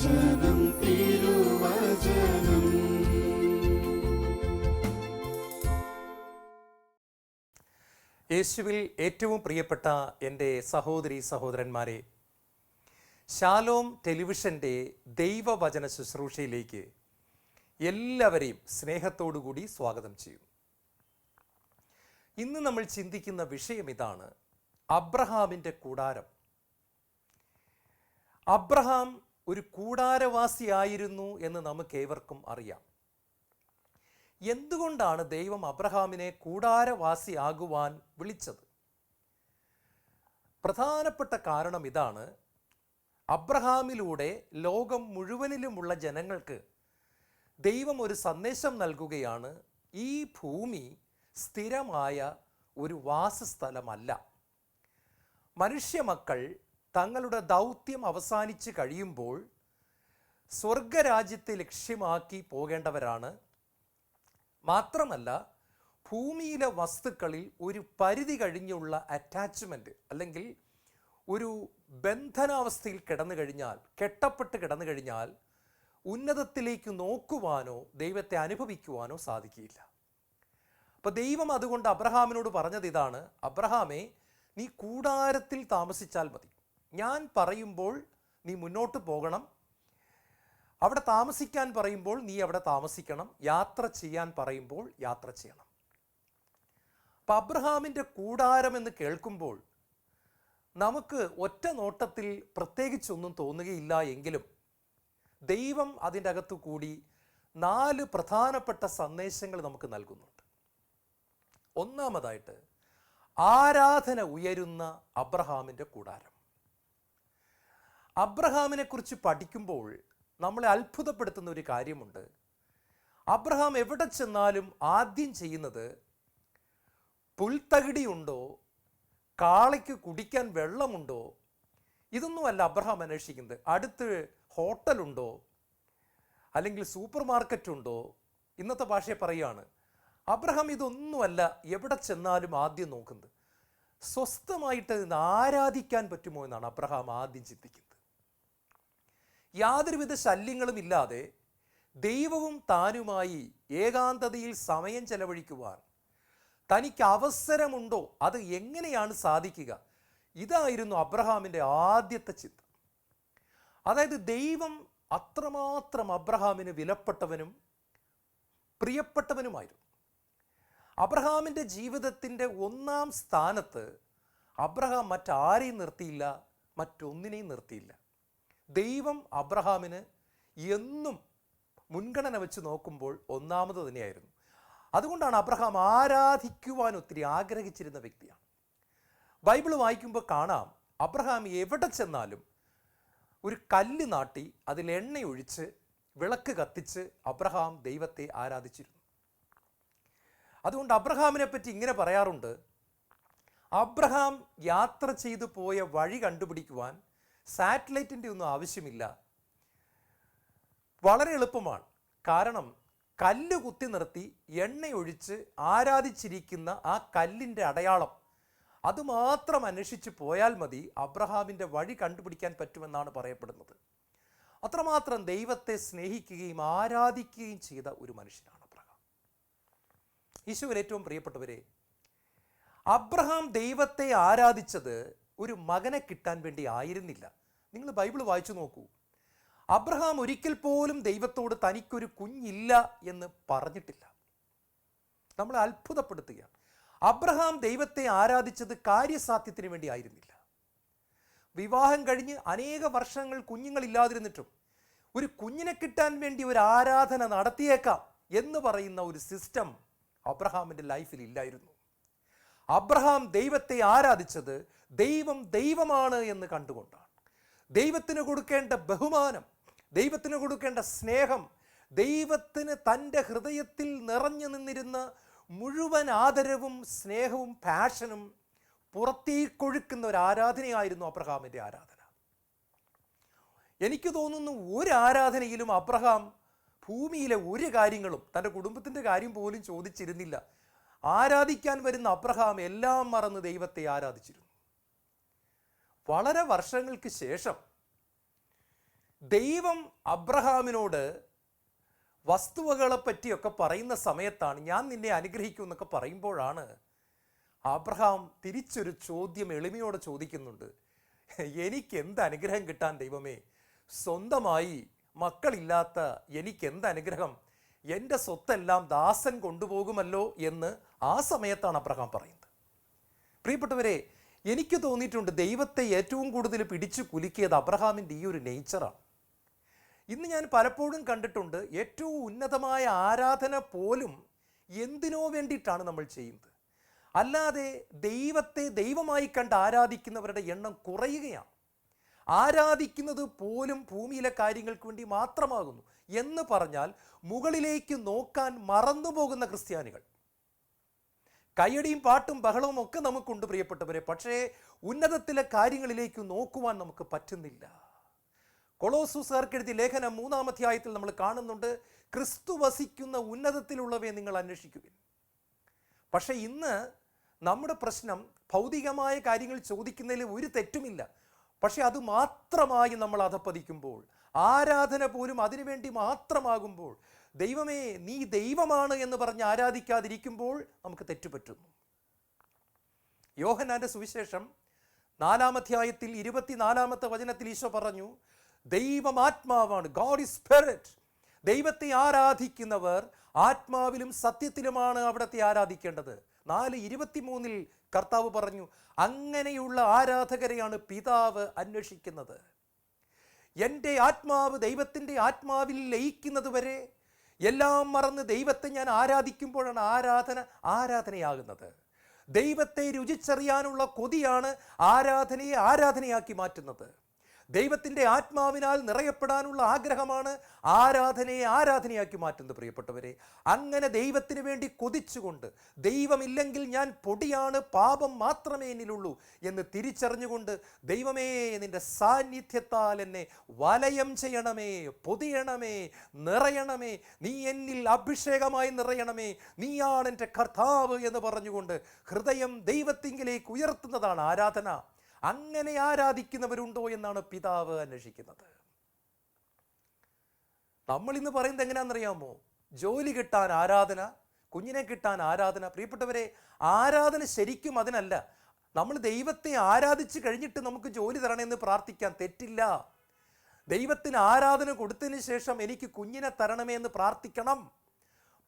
യേശുവിൽ ഏറ്റവും പ്രിയപ്പെട്ട എന്റെ സഹോദരി സഹോദരന്മാരെ ശാലോം ടെലിവിഷന്റെ ദൈവവചന ശുശ്രൂഷയിലേക്ക് എല്ലാവരെയും സ്നേഹത്തോടുകൂടി സ്വാഗതം ചെയ്യും. ഇന്ന് നമ്മൾ ചിന്തിക്കുന്ന വിഷയം ഇതാണ് അബ്രഹാമിന്റെ കൂടാരം. അബ്രഹാം ഒരു കൂടാരവാസിയായിരുന്നു എന്ന് നമുക്കേവർക്കും അറിയാം. എന്തുകൊണ്ടാണ് ദൈവം അബ്രഹാമിനെ കൂടാരവാസിയാകുവാൻ വിളിച്ചത്? പ്രധാനപ്പെട്ട കാരണം ഇതാണ്. അബ്രഹാമിലൂടെ ലോകം മുഴുവനിലുമുള്ള ജനങ്ങൾക്ക് ദൈവം ഒരു സന്ദേശം നൽകുകയാണ്. ഈ ഭൂമി സ്ഥിരമായ ഒരു വാസസ്ഥലമല്ല. മനുഷ്യമക്കൾ തങ്ങളുടെ ദൗത്യം അവസാനിച്ച് കഴിയുമ്പോൾ സ്വർഗരാജ്യത്തെ ലക്ഷ്യമാക്കി പോകേണ്ടവരാണ്. മാത്രമല്ല ഭൂമിയിലെ വസ്തുക്കളിൽ ഒരു പരിധി കഴിഞ്ഞുള്ള അറ്റാച്ച്മെന്റ് അല്ലെങ്കിൽ ഒരു ബന്ധനാവസ്ഥയിൽ കിടന്നു കഴിഞ്ഞാൽ കെട്ടപ്പെട്ട് കിടന്നു കഴിഞ്ഞാൽ ഉന്നതത്തിലേക്ക് നോക്കുവാനോ ദൈവത്തെ അനുഭവിക്കുവാനോ സാധിക്കില്ല അപ്പോൾ ദൈവം അതുകൊണ്ട് അബ്രഹാമിനോട് പറഞ്ഞത് ഇതാണ് അബ്രഹാമേ നീ കൂടാരത്തിൽ താമസിച്ചാൽ മതി. ഞാൻ പറയുമ്പോൾ നീ മുന്നോട്ട് പോകണം. അവിടെ താമസിക്കാൻ പറയുമ്പോൾ നീ അവിടെ താമസിക്കണം. യാത്ര ചെയ്യാൻ പറയുമ്പോൾ യാത്ര ചെയ്യണം. അപ്പം അബ്രഹാമിന്റെ കൂടാരം എന്ന് കേൾക്കുമ്പോൾ നമുക്ക് ഒറ്റ നോട്ടത്തിൽ പ്രത്യേകിച്ചൊന്നും തോന്നുകയില്ല എങ്കിലും ദൈവം അതിന്റെ അകത്തു കൂടി നാല് പ്രധാനപ്പെട്ട സന്ദേശങ്ങൾ നമുക്ക് നൽകുന്നുണ്ട്. ഒന്നാമതായിട്ട് ആരാധന ഉയരുന്ന അബ്രഹാമിന്റെ കൂടാരം. അബ്രഹാമിനെ കുറിച്ച് പഠിക്കുമ്പോൾ നമ്മളെ അത്ഭുതപ്പെടുത്തുന്ന ഒരു കാര്യമുണ്ട്. അബ്രഹാം എവിടെ ചെന്നാലും ആദ്യം ചെയ്യുന്നത് പുൽത്തകിടിയുണ്ടോ കാളയ്ക്ക് കുടിക്കാൻ വെള്ളമുണ്ടോ? ഇതൊന്നുമല്ല അബ്രഹാം അന്വേഷിക്കുന്നത്. അടുത്ത് ഹോട്ടലുണ്ടോ? അല്ലെങ്കിൽ സൂപ്പർ മാർക്കറ്റ് ഉണ്ടോ ഇന്നത്തെ ഭാഷയെ പറയുകയാണ്. അബ്രഹാം ഇതൊന്നുമല്ല എവിടെ ചെന്നാലും ആദ്യം നോക്കുന്നത്. സ്വസ്ഥമായിട്ട് ആരാധിക്കാൻ പറ്റുമോ എന്നാണ് അബ്രഹാം ആദ്യം ചിന്തിക്കുന്നത്. യാതൊരുവിധ ശല്യങ്ങളും ഇല്ലാതെ ദൈവവും താനുമായി ഏകാന്തതയിൽ സമയം ചെലവഴിക്കുവാൻ തനിക്ക് അവസരമുണ്ടോ? അത് എങ്ങനെയാണ് സാധിക്കുക? ഇതായിരുന്നു അബ്രഹാമിന്റെ ആദ്യത്തെ ചിന്ത. അതായത് ദൈവം അത്രമാത്രം അബ്രഹാമിന് വിലപ്പെട്ടവനും പ്രിയപ്പെട്ടവനുമായിരുന്നു. അബ്രഹാമിന്റെ ജീവിതത്തിന്റെ ഒന്നാം സ്ഥാനത്ത് അബ്രഹാം മറ്റാരെയും നിർത്തിയില്ല മറ്റൊന്നിനെയും നിർത്തിയില്ല. ദൈവം അബ്രഹാമിന് എന്നും മുൻഗണന വെച്ച് നോക്കുമ്പോൾ ഒന്നാമത് തന്നെയായിരുന്നു. അതുകൊണ്ടാണ് അബ്രഹാം ആരാധിക്കുവാൻ ഒത്തിരി ആഗ്രഹിച്ചിരുന്ന വ്യക്തിയാണ്. ബൈബിൾ വായിക്കുമ്പോൾ കാണാം അബ്രഹാം എവിടെ ചെന്നാലും ഒരു കല്ല് നാട്ടി അതിൽ എണ്ണയൊഴിച്ച് വിളക്ക് കത്തിച്ച് അബ്രഹാം ദൈവത്തെ ആരാധിച്ചിരുന്നു. അതുകൊണ്ട് അബ്രഹാമിനെ പറ്റി ഇങ്ങനെ പറയാറുണ്ട് അബ്രഹാം യാത്ര ചെയ്തു പോയ വഴി കണ്ടുപിടിക്കുവാൻ സാറ്റലൈറ്റിന്റെ ഒന്നും ആവശ്യമില്ല. വളരെ എളുപ്പമാണ്. കാരണം കല്ല് കുത്തി നിർത്തി എണ്ണയൊഴിച്ച് ആരാധിച്ചിരിക്കുന്ന ആ കല്ലിന്റെ അടയാളം. അതുമാത്രം അന്വേഷിച്ച് പോയാൽ മതി അബ്രഹാമിന്റെ വഴി കണ്ടുപിടിക്കാൻ പറ്റുമെന്നാണ് പറയപ്പെടുന്നത്. അത്രമാത്രം ദൈവത്തെ സ്നേഹിക്കുകയും ആരാധിക്കുകയും ചെയ്ത ഒരു മനുഷ്യനാണ് അബ്രഹാം. ഈശോയിൽ ഏറ്റവും പ്രിയപ്പെട്ടവരെ അബ്രഹാം ദൈവത്തെ ആരാധിച്ചത് ഒരു മകനെ കിട്ടാൻ വേണ്ടി ആയിരുന്നില്ല. നിങ്ങൾ ബൈബിൾ വായിച്ചു നോക്കൂ. അബ്രഹാം ഒരിക്കൽ പോലും ദൈവത്തോട് തനിക്കൊരു കുഞ്ഞില്ല എന്ന് പറഞ്ഞിട്ടില്ല. നമ്മൾ അത്ഭുതപ്പെടുത്തുകയാണ്. അബ്രഹാം ദൈവത്തെ ആരാധിച്ചത് കാര്യസാധ്യത്തിന് വേണ്ടി ആയിരുന്നില്ല. വിവാഹം കഴിഞ്ഞ് അനേക വർഷങ്ങൾ കുഞ്ഞുങ്ങളില്ലാതിരുന്നിട്ടും ഒരു കുഞ്ഞിനെ കിട്ടാൻ വേണ്ടി ഒരു ആരാധന നടത്തിയേക്കാം എന്ന് പറയുന്ന ഒരു സിസ്റ്റം അബ്രഹാമിന്റെ ലൈഫിൽ ഇല്ലായിരുന്നു. അബ്രഹാം ദൈവത്തെ ആരാധിച്ചത് ദൈവം ദൈവമാണ് എന്ന് കണ്ടുകൊണ്ടാണ്. ദൈവത്തിന് കൊടുക്കേണ്ട ബഹുമാനം ദൈവത്തിന് കൊടുക്കേണ്ട സ്നേഹം ദൈവത്തിന് തന്റെ ഹൃദയത്തിൽ നിറഞ്ഞു നിന്നിരുന്ന മുഴുവൻ ആദരവും സ്നേഹവും പാഷനും പുറത്തേക്കൊഴുക്കുന്ന ഒരു ആരാധനയായിരുന്നു അബ്രഹാമിന്റെ ആരാധന. എനിക്ക് തോന്നുന്നു ഒരു ആരാധനയിലും അബ്രഹാം ഭൂമിയിലെ ഒരു കാര്യങ്ങളും തന്റെ കുടുംബത്തിന്റെ കാര്യം പോലും ചോദിച്ചിരുന്നില്ല. ആരാധിക്കാൻ വരുന്ന അബ്രഹാം എല്ലാം മറന്ന് ദൈവത്തെ ആരാധിച്ചിരുന്നു. വളരെ വർഷങ്ങൾക്ക് ശേഷം ദൈവം അബ്രഹാമിനോട് വസ്തുവകളെ പറ്റിയൊക്കെ പറയുന്ന സമയത്താണ് ഞാൻ നിന്നെ അനുഗ്രഹിക്കും എന്നൊക്കെ പറയുമ്പോഴാണ് അബ്രഹാം തിരിച്ചൊരു ചോദ്യം എളിമയോടെ ചോദിക്കുന്നുണ്ട്. എനിക്ക് എന്ത് അനുഗ്രഹം കിട്ടാൻ ദൈവമേ? സ്വന്തമായി മക്കളില്ലാത്ത എനിക്ക് എന്ത് അനുഗ്രഹം? എന്റെ സ്വത്തെല്ലാം ദാസൻ കൊണ്ടുപോകുമല്ലോ എന്ന് ആ സമയത്താണ് അബ്രഹാം പറയുന്നത്. പ്രിയപ്പെട്ടവരെ എനിക്ക് തോന്നിയിട്ടുണ്ട് ദൈവത്തെ ഏറ്റവും കൂടുതൽ പിടിച്ചു കുലുക്കിയത് അബ്രഹാമിന്റെ ഈ ഒരു നേച്ചറാണ് ഇന്ന് ഞാൻ പലപ്പോഴും കണ്ടിട്ടുണ്ട് ഏറ്റവും ഉന്നതമായ ആരാധന പോലും എന്തിനോ വേണ്ടിയിട്ടാണ് നമ്മൾ ചെയ്യുന്നത്. അല്ലാതെ ദൈവത്തെ ദൈവമായി കണ്ട് ആരാധിക്കുന്നവരുടെ എണ്ണം കുറയുകയാണ്. ആരാധിക്കുന്നത് പോലും ഭൂമിയിലെ കാര്യങ്ങൾക്ക് വേണ്ടി മാത്രമാകുന്നു എന്ന് പറഞ്ഞാൽ മുകളിലേക്ക് നോക്കാൻ മറന്നുപോകുന്ന ക്രിസ്ത്യാനികൾ. കയ്യടിയും പാട്ടും ബഹളവും ഒക്കെ നമുക്കുണ്ട് പ്രിയപ്പെട്ടവരെ. പക്ഷേ ഉന്നതത്തിലെ കാര്യങ്ങളിലേക്ക് നോക്കുവാൻ നമുക്ക് പറ്റുന്നില്ല. കൊളോസുസാർക്ക് എഴുതിയ ലേഖനം മൂന്നാം അധ്യായത്തിൽ നമ്മൾ കാണുന്നുണ്ട്. ക്രിസ്തു വസിക്കുന്ന ഉന്നതത്തിലുള്ളവയെ നിങ്ങൾ അന്വേഷിക്കുവിൻ. പക്ഷേ ഇന്ന് നമ്മുടെ പ്രശ്നം ഭൗതികമായ കാര്യങ്ങൾ ചോദിക്കുന്നതിൽ ഒരു തെറ്റുമില്ല. പക്ഷെ അത് മാത്രമായി നമ്മൾ അധപ്പതിക്കുമ്പോൾ ആരാധന പോലും അതിനുവേണ്ടി മാത്രമാകുമ്പോൾ ദൈവമേ നീ ദൈവമാണ് എന്ന് പറഞ്ഞ് ആരാധിക്കാതിരിക്കുമ്പോൾ നമുക്ക് തെറ്റുപറ്റുന്നു. യോഹനാന്റെ സുവിശേഷം നാലാമധ്യായത്തിൽ ഇരുപത്തിനാലാമത്തെ വചനത്തിൽ ഈശോ പറഞ്ഞു ദൈവമാത്മാവാണ് ഗോഡ് ഇസ് സ്പിരിറ്റ് ദൈവത്തെ ആരാധിക്കുന്നവർ ആത്മാവിലും സത്യത്തിലുമാണ് അവിടത്തെ ആരാധിക്കേണ്ടത്. നാല് ഇരുപത്തിമൂന്നിൽ കർത്താവ് പറഞ്ഞു അങ്ങനെയുള്ള ആരാധകരെയാണ് പിതാവ് അന്വേഷിക്കുന്നത്. എന്റെ ആത്മാവ് ദൈവത്തിന്റെ ആത്മാവിൽ ലയിക്കുന്നത് വരെ എല്ലാം മറന്ന് ദൈവത്തെ ഞാൻ ആരാധിക്കുമ്പോഴാണ് ആരാധന ആരാധനയാകുന്നത്. ദൈവത്തെ രുചിച്ചറിയാനുള്ള കൊതിയാണ് ആരാധനയെ ആരാധനയാക്കി മാറ്റുന്നത്. ദൈവത്തിന്റെ ആത്മാവിനാൽ നിറയപ്പെടാനുള്ള ആഗ്രഹമാണ് ആരാധനയെ ആരാധനയാക്കി മാറ്റുന്നത് പ്രിയപ്പെട്ടവരെ. അങ്ങനെ ദൈവത്തിന് വേണ്ടി കൊതിച്ചുകൊണ്ട് ദൈവമില്ലെങ്കിൽ ഞാൻ പൊടിയാണ് പാപം മാത്രമേ എന്നിലുള്ളൂ എന്ന് തിരിച്ചറിഞ്ഞുകൊണ്ട് ദൈവമേ നിന്റെ സാന്നിധ്യത്താൽ എന്നെ വലയം ചെയ്യണമേ പൊതിയണമേ നിറയണമേ നീ എന്നിൽ അഭിഷേകമായി നിറയണമേ നീയാണ് എന്റെ കർത്താവ് എന്ന് പറഞ്ഞുകൊണ്ട് ഹൃദയം ദൈവത്തിങ്കിലേക്ക് ഉയർത്തുന്നതാണ് ആരാധന. അങ്ങനെ ആരാധിക്കുന്നവരുണ്ടോ എന്നാണ് പിതാവ് അന്വേഷിക്കുന്നത്. നമ്മൾ ഇന്ന് പറയുന്നത് എങ്ങനെയാണെന്നറിയാമോ? ജോലി കിട്ടാൻ ആരാധന കുഞ്ഞിനെ കിട്ടാൻ ആരാധന പ്രിയപ്പെട്ടവരെ ആരാധന ശരിക്കും അതിനല്ല. നമ്മൾ ദൈവത്തെ ആരാധിച്ച് കഴിഞ്ഞിട്ട് നമുക്ക് ജോലി തരണമെന്ന് പ്രാർത്ഥിക്കാൻ തെറ്റില്ല. ദൈവത്തിന് ആരാധന കൊടുത്തതിന് ശേഷം എനിക്ക് കുഞ്ഞിനെ തരണമേ എന്ന് പ്രാർത്ഥിക്കണം.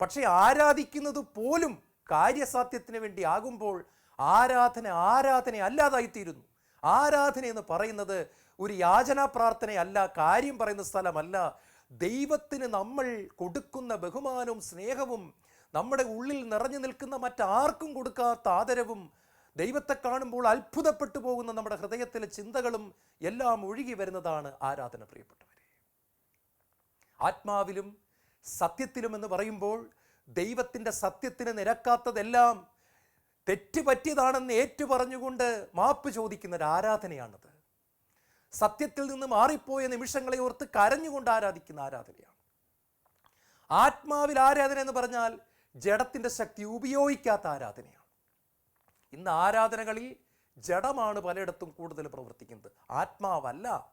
പക്ഷേ ആരാധിക്കുന്നത് പോലും കാര്യസാധ്യത്തിന് വേണ്ടി ആകുമ്പോൾ ആരാധന ആരാധന അല്ലാതായിത്തീരുന്നു. ആരാധന എന്ന് പറയുന്നത് ഒരു യാചനാ പ്രാർത്ഥനയല്ല കാര്യം പറയുന്ന സ്ഥലമല്ല. ദൈവത്തിന് നമ്മൾ കൊടുക്കുന്ന ബഹുമാനവും സ്നേഹവും നമ്മുടെ ഉള്ളിൽ നിറഞ്ഞു നിൽക്കുന്ന മറ്റാർക്കും കൊടുക്കാത്ത ആദരവും ദൈവത്തെ കാണുമ്പോൾ അത്ഭുതപ്പെട്ടു പോകുന്ന നമ്മുടെ ഹൃദയത്തിലെ ചിന്തകളും എല്ലാം ഒഴുകി വരുന്നതാണ് ആരാധന പ്രിയപ്പെട്ടവരെ. ആത്മാവിലും സത്യത്തിലും എന്ന് പറയുമ്പോൾ ദൈവത്തിന്റെ സത്യത്തിന് നിരക്കാത്തതെല്ലാം തെറ്റ് പറ്റിയതാണെന്ന് ഏറ്റു പറഞ്ഞുകൊണ്ട് മാപ്പ് ചോദിക്കുന്ന ഒരു ആരാധനയാണത്. സത്യത്തിൽ നിന്ന് മാറിപ്പോയ നിമിഷങ്ങളെ ഓർത്ത് കരഞ്ഞുകൊണ്ട് ആരാധിക്കുന്ന ആരാധനയാണ്. ആത്മാവിൽ ആരാധന എന്ന് പറഞ്ഞാൽ ജഡത്തിന്റെ ശക്തി ഉപയോഗിക്കാത്ത ആരാധനയാണ്. ഇന്ന് ആരാധനകളിൽ ജഡമാണ് പലയിടത്തും കൂടുതൽ പ്രവർത്തിക്കുന്നത്. ആത്മാവല്ല.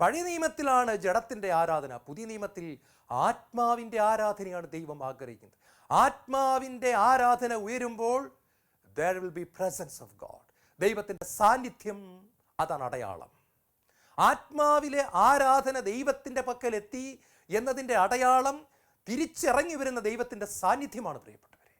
പഴയ നിയമത്തിലാണ് ജഡത്തിന്റെ ആരാധന. പുതിയ നിയമത്തിൽ ആത്മാവിന്റെ ആരാധനയാണ് ദൈവം ആഗ്രഹിക്കുന്നത്. ആത്മാവിന്റെ ആരാധന ഉയരുമ്പോൾ there will be presence of God ദൈവത്തിന്റെ സാന്നിധ്യം അതാണ് അടയാളം. ആത്മാവിലെ ആരാധന ദൈവത്തിന്റെ പക്കലെത്തി എന്നതിന്റെ അടയാളം തിരിച്ചിറങ്ങി വരുന്ന ദൈവത്തിന്റെ സാന്നിധ്യമാണ് പ്രിയപ്പെട്ടവരെ.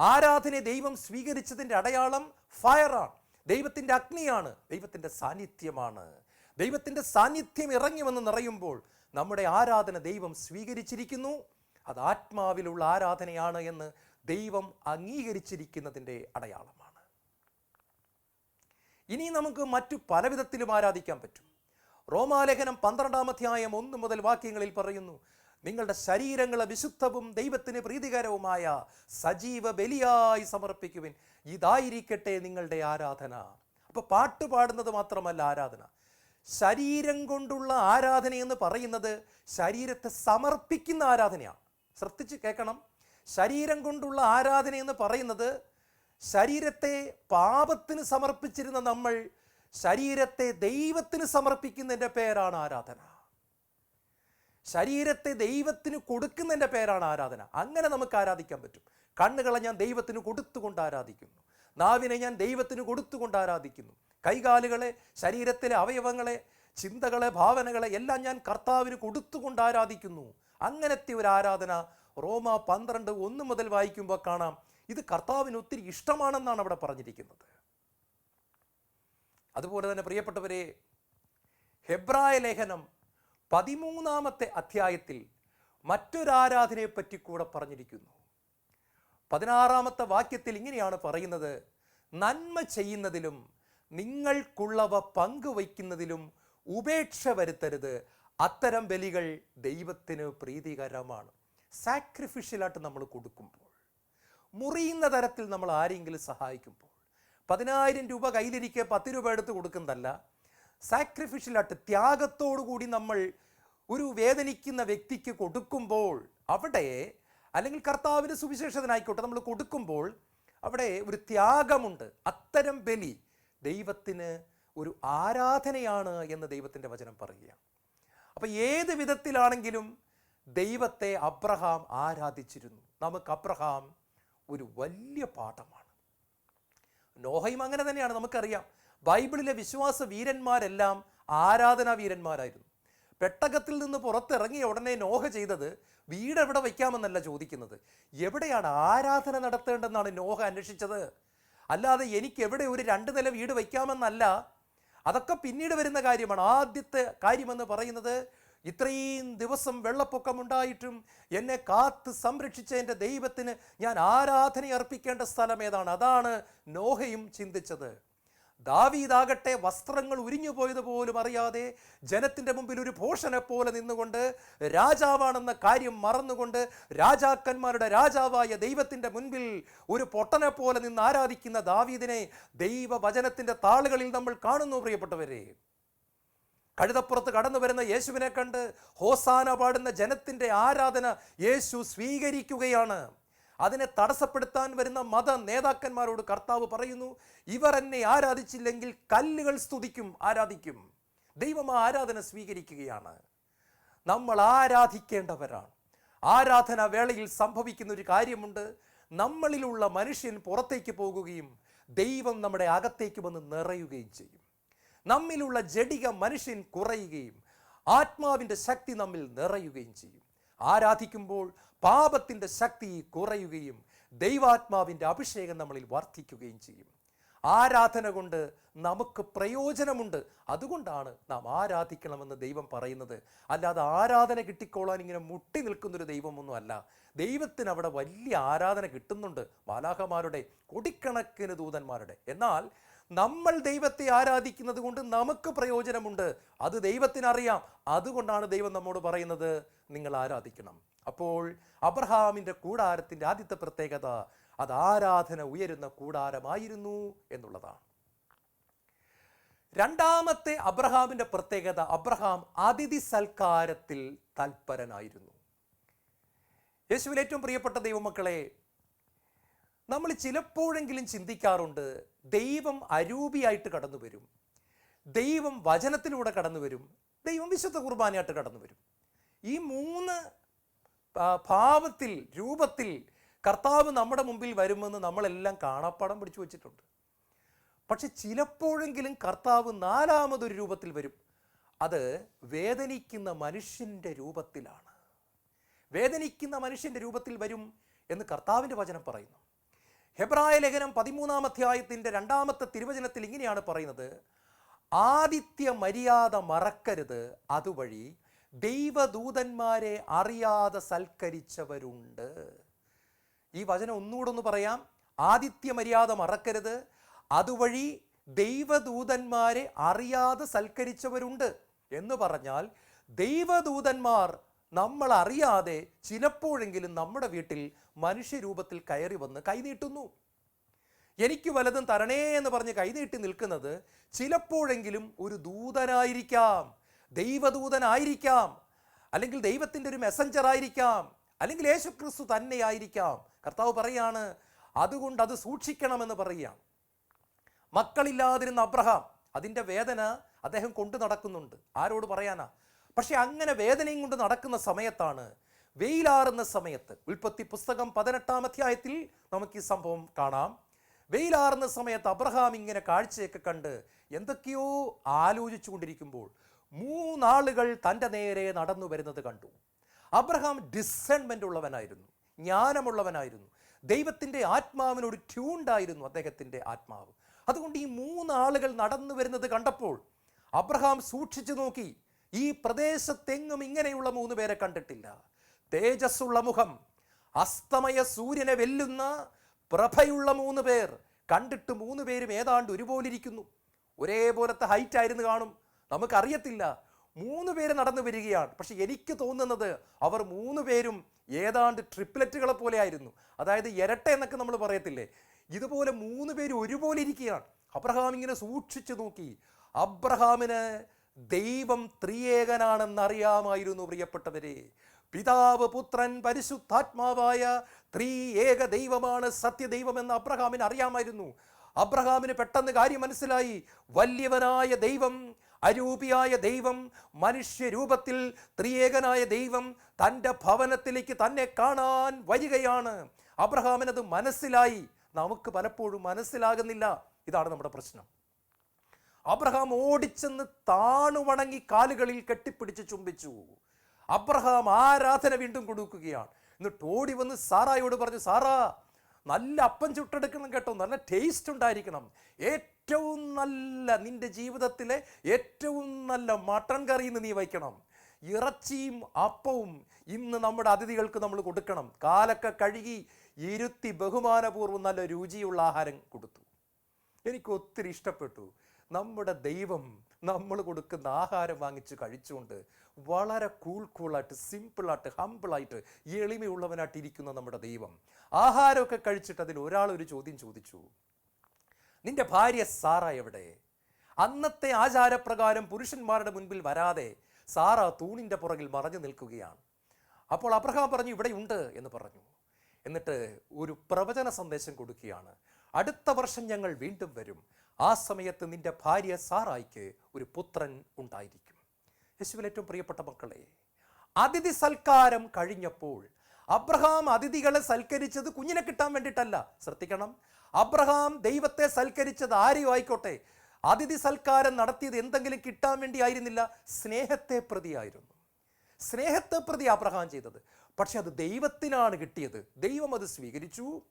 ആരാധനയെ ദൈവം സ്വീകരിച്ചതിന്റെ അടയാളം ഫയറാണ് ദൈവത്തിന്റെ അഗ്നിയാണ്. ദൈവത്തിന്റെ സാന്നിധ്യമാണ്. ദൈവത്തിന്റെ സാന്നിധ്യം ഇറങ്ങി വന്ന് നിറയുമ്പോൾ നമ്മുടെ ആരാധന ദൈവം സ്വീകരിച്ചിരിക്കുന്നു. അത് ആത്മാവിലുള്ള ആരാധനയാണ് എന്ന് ദൈവം അംഗീകരിച്ചിരിക്കുന്നതിന്റെ അടയാളമാണ്. ഇനി നമുക്ക് മറ്റു പലവിധത്തിലും ആരാധിക്കാൻ പറ്റും. റോമാലേഖനം പന്ത്രണ്ടാം അധ്യായം ഒന്ന് മുതൽ വാക്യങ്ങളിൽ പറയുന്നു നിങ്ങളുടെ ശരീരങ്ങളെ വിശുദ്ധവും ദൈവത്തിന് പ്രീതികരവുമായ സജീവ ബലിയായി സമർപ്പിക്കുവിൻ. ഇതായിരിക്കട്ടെ നിങ്ങളുടെ ആരാധന. അപ്പോൾ പാട്ട് പാടുന്നത് മാത്രമല്ല ആരാധന. ശരീരം കൊണ്ടുള്ള ആരാധന എന്ന് പറയുന്നത് ശരീരത്തെ സമർപ്പിക്കുന്ന ആരാധനയാണ്. ശ്രദ്ധിച്ച് കേൾക്കണം. ശരീരം കൊണ്ടുള്ള ആരാധന എന്ന് പറയുന്നത് ശരീരത്തെ പാപത്തിന് സമർപ്പിച്ചിരുന്ന നമ്മൾ ശരീരത്തെ ദൈവത്തിന് സമർപ്പിക്കുന്നതിന്റെ പേരാണ് ആരാധന. ശരീരത്തെ ദൈവത്തിന് കൊടുക്കുന്നതിന്റെ പേരാണ് ആരാധന. അങ്ങനെ നമുക്ക് ആരാധിക്കാൻ പറ്റും. കണ്ണുകളെ ഞാൻ ദൈവത്തിന് കൊടുത്തുകൊണ്ട് ആരാധിക്കുന്നു. നാവിനെ ഞാൻ ദൈവത്തിന് കൊടുത്തുകൊണ്ട് ആരാധിക്കുന്നു. കൈകാലുകളെ ശരീരത്തിലെ അവയവങ്ങളെ ചിന്തകളെ ഭാവനകളെ എല്ലാം ഞാൻ കർത്താവിന് കൊടുത്തുകൊണ്ട് ആരാധിക്കുന്നു. അങ്ങനത്തെ ഒരു ആരാധന റോമ പന്ത്രണ്ട് ഒന്ന് മുതൽ വായിക്കുമ്പോൾ കാണാം ഇത് കർത്താവിന് ഒത്തിരി ഇഷ്ടമാണെന്നാണ് അവിടെ പറഞ്ഞിരിക്കുന്നത്. അതുപോലെ തന്നെ പ്രിയപ്പെട്ടവരെ ഹെബ്രായ ലേഖനം പതിമൂന്നാമത്തെ അധ്യായത്തിൽ മറ്റൊരാരാധനയെപ്പറ്റി കൂടെ പറഞ്ഞിരിക്കുന്നു. പതിനാറാമത്തെ വാക്യത്തിൽ ഇങ്ങനെയാണ് പറയുന്നത് നന്മ ചെയ്യുന്നതിലും നിങ്ങൾക്കുള്ളവ പങ്കുവയ്ക്കുന്നതിലും ഉപേക്ഷ വരുത്തരുത്. അത്തരം ബലികൾ ദൈവത്തിന് പ്രീതികരമാണ്. സാക്രിഫിഷ്യലായിട്ട് നമ്മൾ കൊടുക്കുമ്പോൾ മുറിയുന്ന തരത്തിൽ നമ്മൾ ആരെങ്കിലും സഹായിക്കുമ്പോൾ പതിനായിരം രൂപ കയ്യിലിരിക്കെ പത്ത് രൂപ എടുത്ത് കൊടുക്കുന്നതല്ല സാക്രിഫിഷ്യലായിട്ട് ത്യാഗത്തോടു കൂടി നമ്മൾ ഒരു വേദനിക്കുന്ന വ്യക്തിക്ക് കൊടുക്കുമ്പോൾ അവിടെ അല്ലെങ്കിൽ കർത്താവിന് സുവിശേഷത്തിനായിക്കോട്ടെ നമ്മൾ കൊടുക്കുമ്പോൾ അവിടെ ഒരു ത്യാഗമുണ്ട്. അത്തരം ബലി ദൈവത്തിന് ഒരു ആരാധനയാണ് എന്ന് ദൈവത്തിന്റെ വചനം പറയുകയാണ്. അപ്പം ഏത് വിധത്തിലാണെങ്കിലും ദൈവത്തെ അബ്രഹാം ആരാധിച്ചിരുന്നു. നമുക്ക് അബ്രഹാം ഒരു വലിയ പാഠമാണ്. നോഹയും അങ്ങനെ തന്നെയാണ് നമുക്കറിയാം. ബൈബിളിലെ വിശ്വാസ വീരന്മാരെല്ലാം ആരാധനാ വീരന്മാരായിരുന്നു. പെട്ടകത്തിൽ നിന്ന് പുറത്തിറങ്ങിയ ഉടനെ നോഹ ചെയ്തത് വീട് എവിടെ വയ്ക്കാമെന്നല്ല ചോദിക്കുന്നത്. എവിടെയാണ് ആരാധന നടത്തേണ്ടെന്നാണ് നോഹ അന്വേഷിച്ചത്? അല്ലാതെ എനിക്ക് എവിടെ ഒരു രണ്ട് നില വീട് വയ്ക്കാമെന്നല്ല. അതൊക്കെ പിന്നീട് വരുന്ന കാര്യമാണ്. ആദ്യത്തെ കാര്യമെന്ന് പറയുന്നത് ഇത്രയും ദിവസം വെള്ളപ്പൊക്കമുണ്ടായിട്ടും എന്നെ കാത്ത് സംരക്ഷിച്ച എന്റെ ദൈവത്തിന് ഞാൻ ആരാധന അർപ്പിക്കേണ്ട സ്ഥലം ഏതാണ്? അതാണ് നോഹയും ചിന്തിച്ചത്. ദാവീദാകട്ടെ വസ്ത്രങ്ങൾ ഉരിഞ്ഞു പോയത് പോലും അറിയാതെ ജനത്തിന്റെ മുമ്പിൽ ഒരു പോഷനെ പോലെ നിന്നുകൊണ്ട് രാജാവാണെന്ന കാര്യം മറന്നുകൊണ്ട് രാജാക്കന്മാരുടെ രാജാവായ ദൈവത്തിന്റെ മുൻപിൽ ഒരു പൊട്ടനെ പോലെ നിന്ന് ആരാധിക്കുന്ന ദാവീദിനെ ദൈവവചനത്തിന്റെ താളുകളിൽ നമ്മൾ കാണുന്നു പ്രിയപ്പെട്ടവരെ. കഴുതപ്പുറത്ത് കടന്നു വരുന്ന യേശുവിനെ കണ്ട് ഹോസാന പാടുന്ന ജനത്തിന്റെ ആരാധന യേശു സ്വീകരിക്കുകയാണ്. അതിനെ തടസ്സപ്പെടുത്താൻ വരുന്ന മത നേതാക്കന്മാരോട് കർത്താവ് പറയുന്നു ഇവർ എന്നെ ആരാധിച്ചില്ലെങ്കിൽ കല്ലുകൾ സ്തുതിക്കും ആരാധിക്കും. ദൈവം ആരാധന സ്വീകരിക്കുകയാണ്. നമ്മൾ ആരാധിക്കേണ്ടവരാണ്. ആരാധന വേളയിൽ സംഭവിക്കുന്ന ഒരു കാര്യമുണ്ട്. നമ്മളിലുള്ള മനുഷ്യൻ പുറത്തേക്ക് പോകുകയും ദൈവം നമ്മുടെ അകത്തേക്ക് വന്ന് നിറയുകയും ചെയ്യും. നമ്മിലുള്ള ജഡിക മനുഷ്യൻ കുറയുകയും ആത്മാവിന്റെ ശക്തി നമ്മിൽ നിറയുകയും ചെയ്യും. ആരാധിക്കുമ്പോൾ പാപത്തിന്റെ ശക്തി കുറയുകയും ദൈവാത്മാവിന്റെ അഭിഷേകം നമ്മളിൽ വർദ്ധിക്കുകയും ചെയ്യും. ആരാധന കൊണ്ട് നമുക്ക് പ്രയോജനമുണ്ട്. അതുകൊണ്ടാണ് നാം ആരാധിക്കണമെന്ന് ദൈവം പറയുന്നത്. അല്ലാതെ ആരാധന കിട്ടിക്കോളാൻ ഇങ്ങനെ മുട്ടി നിൽക്കുന്നൊരു ദൈവമൊന്നും അല്ല. ദൈവത്തിന് അവിടെ വലിയ ആരാധന കിട്ടുന്നുണ്ട്. ബാലാഹമാരുടെ കൊടിക്കണക്കിന് ദൂതന്മാരുടെ. എന്നാൽ നമ്മൾ ദൈവത്തെ ആരാധിക്കുന്നത് കൊണ്ട് നമുക്ക് പ്രയോജനമുണ്ട്. അത് ദൈവത്തിനറിയാം. അതുകൊണ്ടാണ് ദൈവം നമ്മോട് പറയുന്നത് നിങ്ങൾ ആരാധിക്കണം. അപ്പോൾ അബ്രഹാമിന്റെ കൂടാരത്തിന്റെ ആദ്യത്തെ പ്രത്യേകത അത് ആരാധന ഉയരുന്ന കൂടാരമായിരുന്നു എന്നുള്ളതാണ്. രണ്ടാമത്തെ അബ്രഹാമിന്റെ പ്രത്യേകത അബ്രഹാം അതിഥി സൽക്കാരത്തിൽ തൽപരനായിരുന്നു. യേശുവിൽ ഏറ്റവും പ്രിയപ്പെട്ട ദൈവമക്കളെ നമ്മൾ ചിലപ്പോഴെങ്കിലും ചിന്തിക്കാറുണ്ട് ദൈവം അരൂപിയായിട്ട് കടന്നു വരും. ദൈവം വചനത്തിലൂടെ കടന്നു വരും. ദൈവം വിശുദ്ധ കുർബാനയായിട്ട് കടന്നു വരും. ഈ മൂന്ന് ഭാവത്തിൽ രൂപത്തിൽ കർത്താവ് നമ്മുടെ മുമ്പിൽ വരുമെന്ന് നമ്മളെല്ലാം കാണാപ്പാടം പിടിച്ചു വച്ചിട്ടുണ്ട്. പക്ഷെ ചിലപ്പോഴെങ്കിലും കർത്താവ് നാലാമതൊരു രൂപത്തിൽ വരും. അത് വേദനിക്കുന്ന മനുഷ്യന്റെ രൂപത്തിലാണ്. വേദനിക്കുന്ന മനുഷ്യന്റെ രൂപത്തിൽ വരും എന്ന് കർത്താവിന്റെ വചനം പറയുന്നു. ഹെബ്രായ ലേഖനം പതിമൂന്നാം അധ്യായത്തിന്റെ രണ്ടാമത്തെ തിരുവചനത്തിൽ ഇങ്ങനെയാണ് പറയുന്നത്. ആദിത്യ മര്യാദ മറക്കരുത്. അതുവഴി ദൈവദൂതന്മാരെ അറിയാതെ സൽക്കരിച്ചവരുണ്ട്. ഈ വചനം ഒന്നുകൂടെ ഒന്ന് പറയാം. ആദിത്യ മര്യാദ മറക്കരുത്. അതുവഴി ദൈവദൂതന്മാരെ അറിയാതെ സൽക്കരിച്ചവരുണ്ട്. എന്ന് പറഞ്ഞാൽ ദൈവദൂതന്മാർ നമ്മൾ അറിയാതെ ചിലപ്പോഴെങ്കിലും നമ്മുടെ വീട്ടിൽ മനുഷ്യരൂപത്തിൽ കയറി വന്ന് കൈനീട്ടുന്നു. എനിക്ക് വലതും തരണേ എന്ന് പറഞ്ഞ് കൈനീട്ടി നിൽക്കുന്നത് ചിലപ്പോഴെങ്കിലും ഒരു ദൂതനായിരിക്കാം ദൈവദൂതനായിരിക്കാം അല്ലെങ്കിൽ ദൈവത്തിന്റെ ഒരു മെസ്സഞ്ചർ ആയിരിക്കാം അല്ലെങ്കിൽ യേശുക്രിസ്തു തന്നെയായിരിക്കാം. കർത്താവ് പറയാണ് അതുകൊണ്ട് അത് സൂക്ഷിക്കണമെന്ന് പറയുകയാണ്. മക്കളില്ലാതിരുന്ന അബ്രഹാം അതിന്റെ വേദന അദ്ദേഹം കൊണ്ടു നടക്കുന്നുണ്ട്. ആരോട് പറയാനാ? പക്ഷെ അങ്ങനെ വേദനയും കൊണ്ട് നടക്കുന്ന സമയത്താണ് വെയിലാറുന്ന സമയത്ത് ഉൽപ്പത്തി പുസ്തകം പതിനെട്ടാം അധ്യായത്തിൽ നമുക്ക് ഈ സംഭവം കാണാം. വെയിലാറുന്ന സമയത്ത് അബ്രഹാം ഇങ്ങനെ കാഴ്ചയൊക്കെ കണ്ട് എന്തൊക്കെയോ ആലോചിച്ചു കൊണ്ടിരിക്കുമ്പോൾ മൂന്നാളുകൾ തന്റെ നേരെ നടന്നു വരുന്നത് കണ്ടു. അബ്രഹാം ഡിസൺമെന്റ് ഉള്ളവനായിരുന്നു ജ്ഞാനമുള്ളവനായിരുന്നു ദൈവത്തിന്റെ ആത്മാവിനോട് ട്യൂണ്ടായിരുന്നു അദ്ദേഹത്തിന്റെ ആത്മാവ്. അതുകൊണ്ട് ഈ മൂന്നാളുകൾ നടന്നു വരുന്നത് കണ്ടപ്പോൾ അബ്രഹാം സൂക്ഷിച്ചു നോക്കി ഈ പ്രദേശത്തെങ്ങും ഇങ്ങനെയുള്ള മൂന്ന് പേരെ കണ്ടിട്ടില്ല. തേജസ്സുള്ള മുഖം. അസ്തമയ സൂര്യനെ വെല്ലുന്ന പ്രഭയുള്ള മൂന്ന് പേർ. കണ്ടിട്ട് മൂന്ന് പേരും ഏതാണ്ട് ഒരുപോലെ ഇരിക്കുന്നു ഒരേപോലത്തെ ഹൈറ്റ് ആയിരുന്നു കാണും. നമുക്കറിയത്തില്ല. മൂന്ന് പേര് നടന്നു വരികയാണ്. പക്ഷെ എനിക്ക് തോന്നുന്നത് അവർ മൂന്ന് പേരും ഏതാണ്ട് ട്രിപ്ലറ്റുകളെ പോലെ ആയിരുന്നു അതായത് ഇരട്ട എന്നൊക്കെ നമ്മൾ പറയത്തില്ലേ? ഇതുപോലെ മൂന്ന് പേര് ഒരുപോലെ ഇരിക്കുകയാണ് അബ്രഹാം ഇങ്ങനെ സൂക്ഷിച്ചു നോക്കി. അബ്രഹാമിന് ദൈവം ത്രിയേകനാണെന്നറിയാമായിരുന്നു പ്രിയപ്പെട്ടവരെ. പിതാവ് പുത്രൻ പരിശുദ്ധാത്മാവായ ത്രിയേക ദൈവമാണ് സത്യദൈവമെന്ന് അബ്രഹാമിന് അറിയാമായിരുന്നു. അബ്രഹാമിന് പെട്ടെന്ന് കാര്യം മനസ്സിലായി. വല്യവനായ ദൈവം അരൂപിയായ ദൈവം മനുഷ്യരൂപത്തിൽ ത്രിയേകനായ ദൈവം തന്റെ ഭവനത്തിലേക്ക് തന്നെ കാണാൻ വരികയാണ്. അബ്രഹാമിനത് മനസ്സിലായി. നമുക്ക് പലപ്പോഴും മനസ്സിലാകുന്നില്ല. ഇതാണ് നമ്മുടെ പ്രശ്നം. അബ്രഹാം ഓടിച്ചെന്ന് താണു വണങ്ങി കാലുകളിൽ കെട്ടിപ്പിടിച്ച് ചുംബിച്ചു. അബ്രഹാം ആരാധന വീണ്ടും കൊടുക്കുകയാണ്. എന്നിട്ട് ഓടി വന്ന് സാറായോട് പറഞ്ഞു സാറാ നല്ല അപ്പം ചുട്ടെടുക്കണം കേട്ടോ. നല്ല ടേസ്റ്റ് ഉണ്ടായിരിക്കണം. ഏറ്റവും നല്ല നിന്റെ ജീവിതത്തിലെ ഏറ്റവും നല്ല മട്ടൺ കറി നീ വയ്ക്കണം. ഇറച്ചിയും അപ്പവും ഇന്ന് നമ്മുടെ അതിഥികൾക്ക് നമ്മൾ കൊടുക്കണം. കാലൊക്കെ കഴുകി ഇരുത്തി ബഹുമാനപൂർവം നല്ല രുചിയുള്ള ആഹാരം കൊടുത്തു. എനിക്ക് ഒത്തിരി ഇഷ്ടപ്പെട്ടു. നമ്മുടെ ദൈവം നമ്മൾ കൊടുക്കുന്ന ആഹാരം വാങ്ങിച്ച് കഴിച്ചുകൊണ്ട് വളരെ കൂൾ കൂളായിട്ട് സിമ്പിളായിട്ട് ഹമ്പിളായിട്ട് എളിമയുള്ളവനായിട്ട് ഇരിക്കുന്ന നമ്മുടെ ദൈവം. ആഹാരമൊക്കെ കഴിച്ചിട്ട് അതിൽ ഒരാൾ ഒരു ചോദ്യം ചോദിച്ചു. നിന്റെ ഭാര്യ സാറ എവിടെ? അന്നത്തെ ആചാരപ്രകാരം പുരുഷന്മാരുടെ മുൻപിൽ വരാതെ സാറ തൂണിന്റെ പുറകിൽ മറഞ്ഞു നിൽക്കുകയാണ്. അപ്പോൾ അബ്രഹാം പറഞ്ഞു ഇവിടെയുണ്ട് എന്ന് പറഞ്ഞു. എന്നിട്ട് ഒരു പ്രവചന സന്ദേശം കൊടുക്കുകയാണ്. അടുത്ത വർഷം ഞങ്ങൾ വീണ്ടും വരും. ആ സമയത്ത് നിന്റെ ഭാര്യ സാറായിക്ക് ഒരു പുത്രൻ ഉണ്ടായിരിക്കും. യേശുവിൽ ഏറ്റവും പ്രിയപ്പെട്ട മക്കളെ അതിഥി സൽക്കാരം കഴിഞ്ഞപ്പോൾ അബ്രഹാം അതിഥികളെ സൽക്കരിച്ചത് കുഞ്ഞിനെ കിട്ടാൻ വേണ്ടിയിട്ടല്ല. ശ്രദ്ധിക്കണം. അബ്രഹാം ദൈവത്തെ സൽക്കരിച്ചത് ആരെയും ആയിക്കോട്ടെ. അതിഥി സൽക്കാരം നടത്തിയത് എന്തെങ്കിലും കിട്ടാൻ വേണ്ടി ആയിരുന്നില്ല. സ്നേഹത്തെ പ്രതിയായിരുന്നു. സ്നേഹത്തെ പ്രതി അബ്രഹാം ചെയ്തത്. പക്ഷെ അത് ദൈവത്തിനാണ് കിട്ടിയത്. ദൈവം അത് സ്വീകരിച്ചു.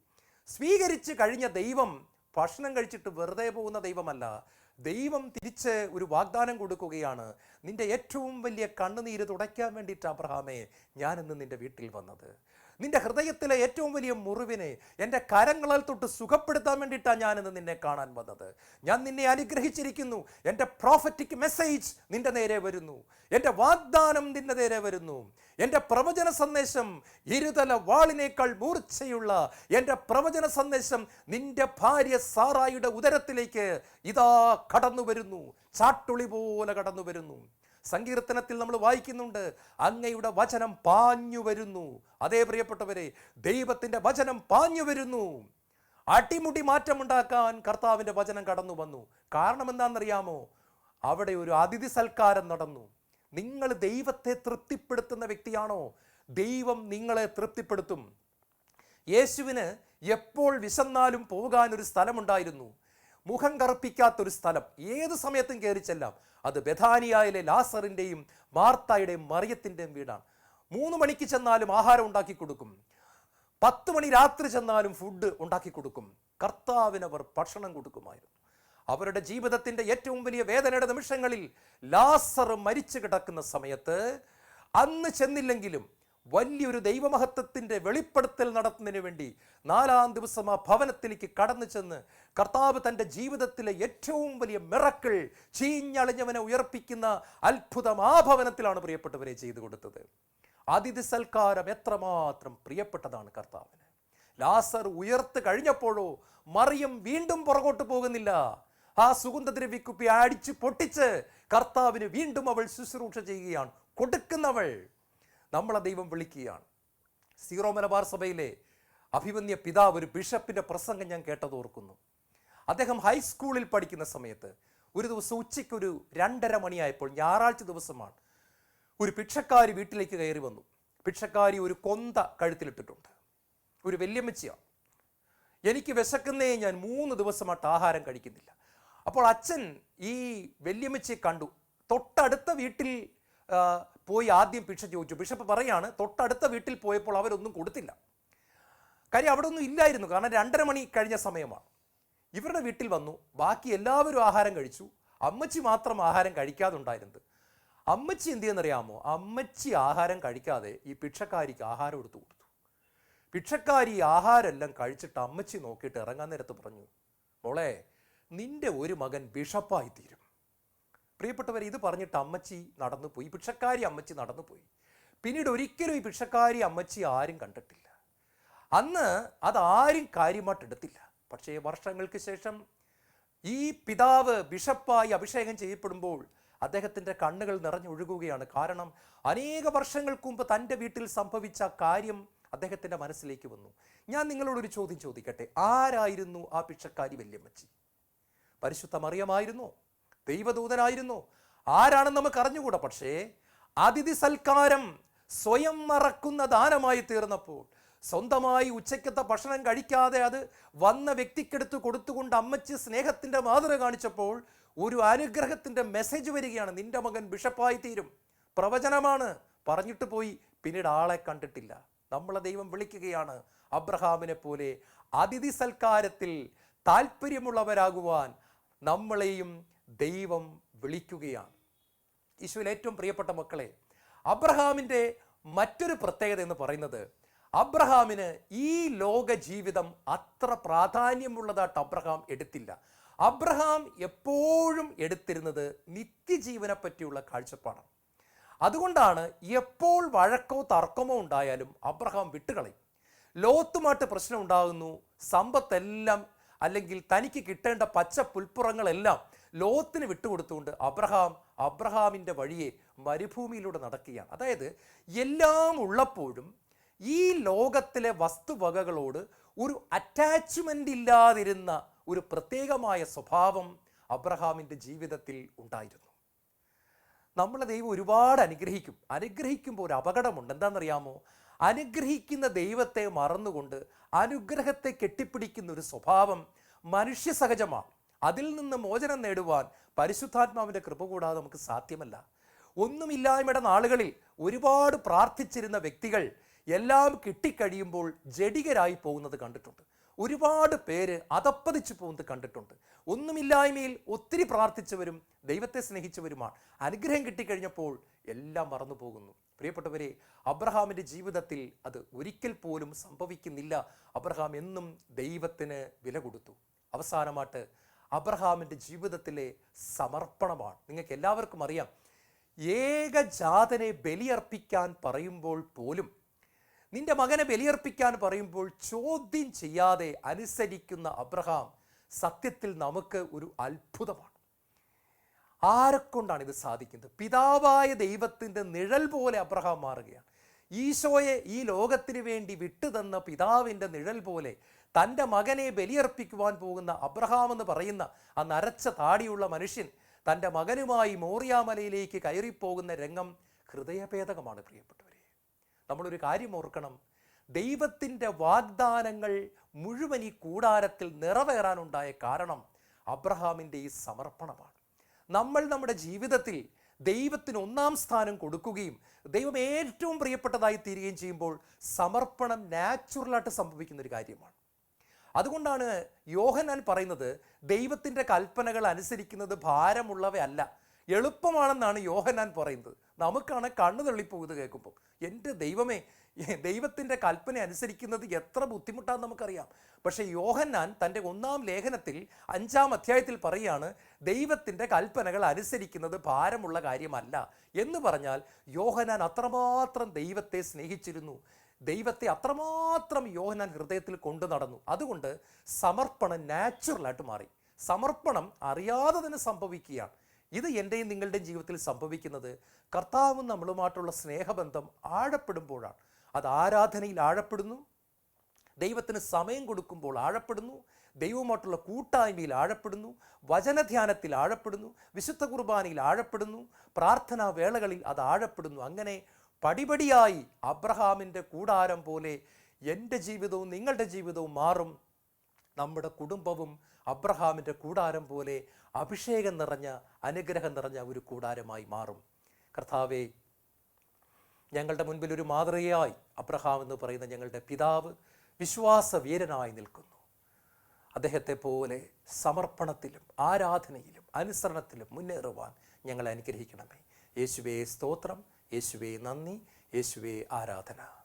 സ്വീകരിച്ച് കഴിഞ്ഞ ദൈവം ഭക്ഷണം കഴിച്ചിട്ട് വെറുതെ പോകുന്ന ദൈവമല്ല. ദൈവം തിരിച്ച് ഒരു വാഗ്ദാനം കൊടുക്കുകയാണ്. നിന്റെ ഏറ്റവും വലിയ കണ്ണുനീര് തുടയ്ക്കാൻ വേണ്ടിയിട്ട് അബ്രഹാമേ ഞാനിന്ന് നിന്റെ വീട്ടിൽ വന്നത്. നിന്റെ ഹൃദയത്തിലെ ഏറ്റവും വലിയ മുറിവിനെ എന്റെ കരങ്ങളാൽ തൊട്ട് സുഖപ്പെടുത്താൻ വേണ്ടിയിട്ടാണ് ഞാനിന്ന് നിന്നെ കാണാൻ വന്നത്. ഞാൻ നിന്നെ അനുഗ്രഹിച്ചിരിക്കുന്നു. എന്റെ പ്രോഫറ്റിക് മെസ്സേജ് നിന്റെ നേരെ വരുന്നു. എന്റെ വാഗ്ദാനം നിന്റെ നേരെ വരുന്നു. എന്റെ പ്രവചന സന്ദേശം ഇരുതല വാളിനേക്കാൾ മൂർച്ചയുള്ള എന്റെ പ്രവചന സന്ദേശം നിന്റെ ഭാര്യ സാറായുടെ ഉദരത്തിലേക്ക് ഇതാ കടന്നു വരുന്നു ചാട്ടുളി പോലെ കടന്നു വരുന്നു സങ്കീർത്തനത്തിൽ നമ്മൾ വായിക്കുന്നുണ്ട് അങ്ങയുടെ വചനം പാഞ്ഞു വരുന്നു. അതേ പ്രിയപ്പെട്ടവരെ ദൈവത്തിന്റെ വചനം പാഞ്ഞു വരുന്നു. അടിമുടി മാറ്റമുണ്ടാക്കാൻ കർത്താവിന്റെ വചനം കടന്നു വന്നു. കാരണം എന്താണെന്നറിയാമോ? അവിടെ ഒരു അതിഥി സൽക്കാരം നടന്നു. നിങ്ങൾ ദൈവത്തെ തൃപ്തിപ്പെടുത്തുന്ന വ്യക്തിയാണോ? ദൈവം നിങ്ങളെ തൃപ്തിപ്പെടുത്തും. യേശുവിന് എപ്പോൾ വിശന്നാലും പോകാൻ ഒരു സ്ഥലമുണ്ടായിരുന്നു. മുഖം കറുപ്പിക്കാത്തൊരു സ്ഥലം. ഏത് സമയത്തും കയറി ചെല്ലാം. അത് ബഥാനിയായിലെ ലാസറിന്റെയും മാർത്തായുടെയും മറിയത്തിന്റെയും വീടാണ്. മൂന്ന് മണിക്ക് ചെന്നാലും ആഹാരം ഉണ്ടാക്കി കൊടുക്കും. പത്ത് മണി രാത്രി ചെന്നാലും ഫുഡ് ഉണ്ടാക്കി കൊടുക്കും. കർത്താവിനവർ ഭക്ഷണം കൊടുക്കുമായിരുന്നു. അവരുടെ ജീവിതത്തിന്റെ ഏറ്റവും വലിയ വേദനയുടെ നിമിഷങ്ങളിൽ ലാസർ മരിച്ചു കിടക്കുന്ന സമയത്ത് അന്ന് ചെന്നില്ലെങ്കിലും വലിയൊരു ദൈവമഹത്വത്തിന്റെ വെളിപ്പെടുത്തൽ നടത്തുന്നതിന് വേണ്ടി നാലാം ദിവസം ആ ഭവനത്തിലേക്ക് കടന്നു ചെന്ന് കർത്താവ് തന്റെ ജീവിതത്തിലെ ഏറ്റവും വലിയ മിറക്കിൾ ചീഞ്ഞളിഞ്ഞവനെ ഉയർപ്പിക്കുന്ന അത്ഭുതം ആ ഭവനത്തിലാണ് പ്രിയപ്പെട്ടവരെ ചെയ്തു കൊടുത്തത്. അതിഥി സൽക്കാരം എത്രമാത്രം പ്രിയപ്പെട്ടതാണ് കർത്താവിന്. ലാസർ ഉയർത്ത് കഴിഞ്ഞപ്പോഴോ മറിയം വീണ്ടും പുറകോട്ട് പോകുന്നില്ല. ആ സുഗന്ധദ്രവ്യക്കുപ്പി അടിച്ച് പൊട്ടിച്ച് കർത്താവിന് വീണ്ടും അവൾ ശുശ്രൂഷ ചെയ്യുകയാണ്. കൊടുക്കുന്നവൾ നമ്മളെ ദൈവം വിളിക്കുകയാണ്. സീറോ മലബാർ സഭയിലെ അഭിമന്യ പിതാവ് ഒരു ബിഷപ്പിന്റെ പ്രസംഗം ഞാൻ കേട്ടത് ഓർക്കുന്നു. അദ്ദേഹം ഹൈസ്കൂളിൽ പഠിക്കുന്ന സമയത്ത് ഒരു ദിവസം ഉച്ചയ്ക്ക് ഒരു രണ്ടര മണിയായപ്പോൾ ഞായറാഴ്ച ദിവസമാണ് ഒരു ഭിക്ഷക്കാരി വീട്ടിലേക്ക് കയറി വന്നു. ഭിക്ഷക്കാരി ഒരു കൊന്ത കഴുത്തിലിട്ടിട്ടുണ്ട്. ഒരു വല്യമ്മച്ചിയാണ്. എനിക്ക് വിശക്കുന്നേ ഞാൻ മൂന്ന് ദിവസമായിട്ട് ആഹാരം കഴിക്കുന്നില്ല. അപ്പോൾ അച്ഛൻ ഈ വല്യമ്മച്ചിയെ കണ്ടു. തൊട്ടടുത്ത വീട്ടിൽ പോയി ആദ്യം ഭിക്ഷ ചോദിച്ചു. ബിഷപ്പ് പറയാണ് തൊട്ടടുത്ത വീട്ടിൽ പോയപ്പോൾ അവരൊന്നും കൊടുത്തില്ല. കാര്യം അവിടെ ഒന്നും ഇല്ലായിരുന്നു. കാരണം രണ്ടര മണി കഴിഞ്ഞ സമയമാണ്. ഇവരുടെ വീട്ടിൽ വന്നു. ബാക്കി എല്ലാവരും ആഹാരം കഴിച്ചു. അമ്മച്ചി മാത്രം ആഹാരം കഴിക്കാതുണ്ടായിരുന്നത്. അമ്മച്ചി എന്ത് ചെയ്യുന്നറിയാമോ? അമ്മച്ചി ആഹാരം കഴിക്കാതെ ഈ ഭിക്ഷക്കാരിക്ക് ആഹാരം എടുത്തു കൊടുത്തു. ഭിക്ഷക്കാരി ആഹാരമെല്ലാം കഴിച്ചിട്ട് അമ്മച്ചി നോക്കിയിട്ട് ഇറങ്ങാൻ നേരത്ത് പറഞ്ഞു മോളെ നിന്റെ ഒരു മകൻ ബിഷപ്പായി തീരും. പ്രിയപ്പെട്ടവർ ഇത് പറഞ്ഞിട്ട് അമ്മച്ചി നടന്നു പോയി. ഭിക്ഷക്കാരി അമ്മച്ചി നടന്നു പോയി. പിന്നീട് ഒരിക്കലും ഈ ഭിക്ഷക്കാരി അമ്മച്ചി ആരും കണ്ടിട്ടില്ല. അന്ന് അതാരും കാര്യമായിട്ട് എടുത്തില്ല. പക്ഷേ വർഷങ്ങൾക്ക് ശേഷം ഈ പിതാവ് ബിഷപ്പായി അഭിഷേകം ചെയ്യപ്പെടുമ്പോൾ അദ്ദേഹത്തിന്റെ കണ്ണുകൾ നിറഞ്ഞൊഴുകുകയാണ്. കാരണം അനേക വർഷങ്ങൾക്ക് മുമ്പ് തന്റെ വീട്ടിൽ സംഭവിച്ച കാര്യം അദ്ദേഹത്തിന്റെ മനസ്സിലേക്ക് വന്നു. ഞാൻ നിങ്ങളോടൊരു ചോദ്യം ചോദിക്കട്ടെ? ആരായിരുന്നു ആ ഭിക്ഷക്കാരി വല്യമ്മച്ചി? പരിശുദ്ധ മറിയമായിരുന്നോ? ദൈവദൂതനായിരുന്നോ. ആരാണെന്ന് നമുക്ക് അറിഞ്ഞുകൂടാ പക്ഷേ അതിഥി സൽക്കാരം സ്വയം മറക്കുന്ന ദാനമായി തീർന്നപ്പോൾ സ്വന്തമായി ഉച്ചയ്ക്കത്തെ ഭക്ഷണം കഴിക്കാതെ അത് വന്ന വ്യക്തിക്കെടുത്ത് കൊടുത്തുകൊണ്ട് അമ്മച്ചി സ്നേഹത്തിന്റെ മാതൃക കാണിച്ചപ്പോൾ ഒരു അനുഗ്രഹത്തിന്റെ മെസ്സേജ് വരികയാണ് നിന്റെ മകൻ ബിഷപ്പായി തീരും. പ്രവചനമാണ്. പറഞ്ഞിട്ട് പോയി പിന്നീട് ആളെ കണ്ടിട്ടില്ല. നമ്മളെ ദൈവം വിളിക്കുകയാണ് അബ്രഹാമിനെ പോലെ അതിഥി സൽക്കാരത്തിൽ താല്പര്യമുള്ളവരാകുവാൻ നമ്മളെയും ദൈവം വിളിക്കുകയാണ്. യേശുവിൽ ഏറ്റവും പ്രിയപ്പെട്ട മക്കളെ അബ്രഹാമിന്റെ മറ്റൊരു പ്രത്യേകത എന്ന് പറയുന്നത് അബ്രഹാമിന് ഈ ലോക ജീവിതം അത്ര പ്രാധാന്യമുള്ളതായിട്ട് അബ്രഹാം എടുത്തില്ല. അബ്രഹാം എപ്പോഴും എടുത്തിരുന്നത് നിത്യജീവനെ പറ്റിയുള്ള കാഴ്ചപ്പാടാണ്. അതുകൊണ്ടാണ് എപ്പോൾ വഴക്കോ തർക്കമോ ഉണ്ടായാലും അബ്രഹാം വിട്ടുകളയും. ലോത്തുമായിട്ട് പ്രശ്നം ഉണ്ടാകുന്നു സമ്പത്തെല്ലാം അല്ലെങ്കിൽ തനിക്ക് കിട്ടേണ്ട പച്ച പുൽപ്പുറങ്ങളെല്ലാം ലോത്തിന് വിട്ടുകൊടുത്തുകൊണ്ട് അബ്രഹാം അബ്രഹാമിന്റെ വഴിയെ മരുഭൂമിയിലൂടെ നടക്കുകയാണ്. അതായത് എല്ലാം ഉള്ളപ്പോഴും ഈ ലോകത്തിലെ വസ്തുവകകളോട് ഒരു അറ്റാച്ച്മെന്റ് ഇല്ലാതിരുന്ന ഒരു പ്രത്യേകമായ സ്വഭാവം അബ്രഹാമിന്റെ ജീവിതത്തിൽ ഉണ്ടായിരുന്നു. നമ്മളെ ദൈവം ഒരുപാട് അനുഗ്രഹിക്കും. അനുഗ്രഹിക്കുമ്പോൾ ഒരു അപകടമുണ്ട്. എന്താണെന്നറിയാമോ? അനുഗ്രഹിക്കുന്ന ദൈവത്തെ മറന്നുകൊണ്ട് അനുഗ്രഹത്തെ കെട്ടിപ്പിടിക്കുന്ന ഒരു സ്വഭാവം മനുഷ്യ സഹജമാണ് അതിൽ നിന്ന് മോചനം നേടുവാൻ പരിശുദ്ധാത്മാവിന്റെ കൃപ കൂടാതെ നമുക്ക് സാധ്യമല്ല. ഒന്നുമില്ലായ്മയുടെ നാളുകളിൽ ഒരുപാട് പ്രാർത്ഥിച്ചിരുന്ന വ്യക്തികൾ എല്ലാം കിട്ടിക്കഴിയുമ്പോൾ ജഡികരായി പോകുന്നത് കണ്ടിട്ടുണ്ട്. ഒരുപാട് പേര് അതപ്പതിച്ചു പോകുന്നത് കണ്ടിട്ടുണ്ട്. ഒന്നുമില്ലായ്മയിൽ ഒത്തിരി പ്രാർത്ഥിച്ചവരും ദൈവത്തെ സ്നേഹിച്ചവരുമാണ്. അനുഗ്രഹം കിട്ടിക്കഴിഞ്ഞപ്പോൾ എല്ലാം മറന്നു പോകുന്നു. പ്രിയപ്പെട്ടവരെ അബ്രഹാമിന്റെ ജീവിതത്തിൽ അത് ഒരിക്കൽ പോലും സംഭവിക്കുന്നില്ല. അബ്രഹാം എന്നും ദൈവത്തിന് വില കൊടുത്തു. അവസാനമായിട്ട് അബ്രഹാമിന്റെ ജീവിതത്തിലെ സമർപ്പണമാണ്. നിങ്ങൾക്ക് എല്ലാവർക്കും അറിയാം. ഏകജാതനെ ബലിയർപ്പിക്കാൻ പറയുമ്പോൾ പോലും നിന്റെ മകനെ ബലിയർപ്പിക്കാൻ പറയുമ്പോൾ ചോദ്യം ചെയ്യാതെ അനുസരിക്കുന്ന അബ്രഹാം സത്യത്തിൽ നമുക്ക് ഒരു അത്ഭുതമാണ്. ആരെക്കൊണ്ടാണ് ഇത് സാധിക്കുന്നത്? പിതാവായ ദൈവത്തിന്റെ നിഴൽ പോലെ അബ്രഹാം മാറുകയാണ്. ഈശോയെ ഈ ലോകത്തിന് വേണ്ടി വിട്ടുതന്ന പിതാവിന്റെ നിഴൽ പോലെ തന്റെ മകനെ ബലിയർപ്പിക്കുവാൻ പോകുന്ന അബ്രഹാം എന്ന് പറയുന്ന ആ നരച്ച താടിയുള്ള മനുഷ്യൻ തന്റെ മകനുമായി മോറിയാമലയിലേക്ക് കയറിപ്പോകുന്ന രംഗം ഹൃദയഭേദകമാണ് പ്രിയപ്പെട്ടവരെ. നമ്മളൊരു കാര്യം ഓർക്കണം. ദൈവത്തിന്റെ വാഗ്ദാനങ്ങൾ മുഴുവൻ ഈ കൂടാരത്തിൽ നിറവേറാനുണ്ടായ കാരണം അബ്രഹാമിന്റെ ഈ സമർപ്പണമാണ്. നമ്മൾ നമ്മുടെ ജീവിതത്തിൽ ദൈവത്തിന് ഒന്നാം സ്ഥാനം കൊടുക്കുകയും ദൈവം ഏറ്റവും പ്രിയപ്പെട്ടതായി തീരുകയും ചെയ്യുമ്പോൾ സമർപ്പണം നാച്ചുറലായിട്ട് സംഭവിക്കുന്ന ഒരു കാര്യമാണ്. അതുകൊണ്ടാണ് യോഹനാൻ പറയുന്നത് ദൈവത്തിന്റെ കൽപ്പനകൾ അനുസരിക്കുന്നത് ഭാരമുള്ളവയല്ല. എളുപ്പമാണെന്നാണ് യോഹനാൻ പറയുന്നത്. നമുക്കാണ് കണ്ണു തള്ളിപ്പോകുന്നത് കേൾക്കുമ്പോൾ. എന്റെ ദൈവമേ ദൈവത്തിന്റെ കൽപ്പന അനുസരിക്കുന്നത് എത്ര ബുദ്ധിമുട്ടാണെന്ന് നമുക്കറിയാം. പക്ഷേ യോഹന്നാൻ തന്റെ ഒന്നാം ലേഖനത്തിൽ അഞ്ചാം അധ്യായത്തിൽ പറയുകയാണ് ദൈവത്തിന്റെ കൽപ്പനകൾ അനുസരിക്കുന്നത് ഭാരമുള്ള കാര്യമല്ല. എന്ന് പറഞ്ഞാൽ യോഹനാൻ അത്രമാത്രം ദൈവത്തെ സ്നേഹിച്ചിരുന്നു. ദൈവത്തെ അത്രമാത്രം യോഹനാൻ ഹൃദയത്തിൽ കൊണ്ടു നടന്നു. അതുകൊണ്ട് സമർപ്പണം നാച്ചുറലായിട്ട് മാറി. സമർപ്പണം അറിയാതെ തന്നെ സംഭവിക്കുകയാണ്. ഇത് എന്റെയും നിങ്ങളുടെയും ജീവിതത്തിൽ സംഭവിക്കുന്നത് കർത്താവും നമ്മളുമായിട്ടുള്ള സ്നേഹബന്ധം ആഴപ്പെടുമ്പോഴാണ്. അത് ആരാധനയിൽ ആഴപ്പെടുന്നു. ദൈവത്തിന് സമയം കൊടുക്കുമ്പോൾ ആഴപ്പെടുന്നു. ദൈവവുമായിട്ടുള്ള കൂട്ടായ്മയിൽ ആഴപ്പെടുന്നു. വചനധ്യാനത്തിൽ ആഴപ്പെടുന്നു. വിശുദ്ധ കുർബാനയിൽ ആഴപ്പെടുന്നു. പ്രാർത്ഥനാ വേളകളിൽ അത് ആഴപ്പെടുന്നു. അങ്ങനെ പടിപടിയായി അബ്രഹാമിന്റെ കൂടാരം പോലെ എന്റെ ജീവിതവും നിങ്ങളുടെ ജീവിതവും മാറും. നമ്മുടെ കുടുംബവും അബ്രഹാമിന്റെ കൂടാരം പോലെ അഭിഷേകം നിറഞ്ഞ അനുഗ്രഹം നിറഞ്ഞ ഒരു കൂടാരമായി മാറും. കർത്താവേ ഞങ്ങളുടെ മുൻപിൽ ഒരു മാതൃകയായി അബ്രഹാം എന്ന് പറയുന്ന ഞങ്ങളുടെ പിതാവ് വിശ്വാസവീരനായി നിൽക്കുന്നു. അദ്ദേഹത്തെ പോലെ സമർപ്പണത്തിലും ആരാധനയിലും അനുസരണത്തിലും മുന്നേറുവാൻ ഞങ്ങളെ അനുഗ്രഹിക്കണമേ. യേശുവേ സ്തോത്രം. യേശുവേ നന്ദി യേശുവേ ആരാധന.